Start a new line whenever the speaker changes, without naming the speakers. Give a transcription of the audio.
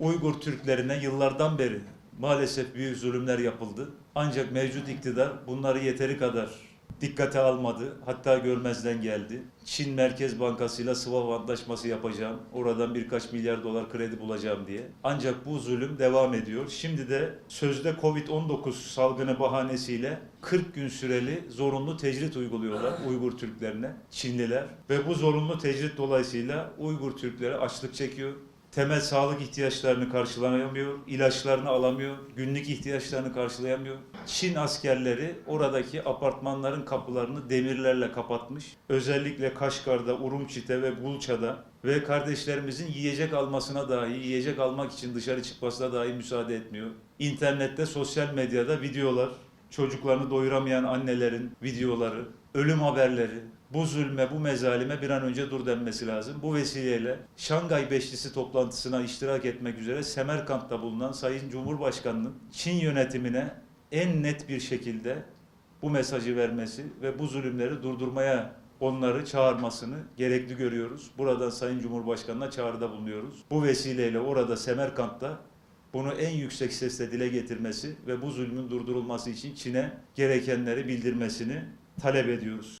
Uygur Türklerine yıllardan beri maalesef büyük zulümler yapıldı. Ancak mevcut iktidar bunları yeteri kadar dikkate almadı. Hatta görmezden geldi. Çin Merkez Bankası ile swap antlaşması yapacağım. Oradan birkaç milyar dolar kredi bulacağım diye. Ancak bu zulüm devam ediyor. Şimdi de sözde Covid-19 salgını bahanesiyle 40 gün süreli zorunlu tecrit uyguluyorlar Uygur Türklerine, Çinliler. Ve bu zorunlu tecrit dolayısıyla Uygur Türkleri açlık çekiyor. Temel sağlık ihtiyaçlarını karşılayamıyor, ilaçlarını alamıyor, günlük ihtiyaçlarını karşılayamıyor. Çin askerleri oradaki apartmanların kapılarını demirlerle kapatmış. Özellikle Kaşgar'da, Urumçi'de ve Bulça'da ve kardeşlerimizin yiyecek almasına dahi, yiyecek almak için dışarı çıkmasına dahi müsaade etmiyor. İnternette, sosyal medyada videolar, çocuklarını doyuramayan annelerin videoları, ölüm haberleri, bu zulme, bu mezalime bir an önce dur denmesi lazım. Bu vesileyle Şangay Beşlisi toplantısına iştirak etmek üzere Semerkant'ta bulunan Sayın Cumhurbaşkanı'nın Çin yönetimine en net bir şekilde bu mesajı vermesi ve bu zulümleri durdurmaya onları çağırmasını gerekli görüyoruz. Buradan Sayın Cumhurbaşkanı'na çağrıda bulunuyoruz. Bu vesileyle orada Semerkant'ta bunu en yüksek sesle dile getirmesi ve bu zulmün durdurulması için Çin'e gerekenleri bildirmesini talep ediyoruz.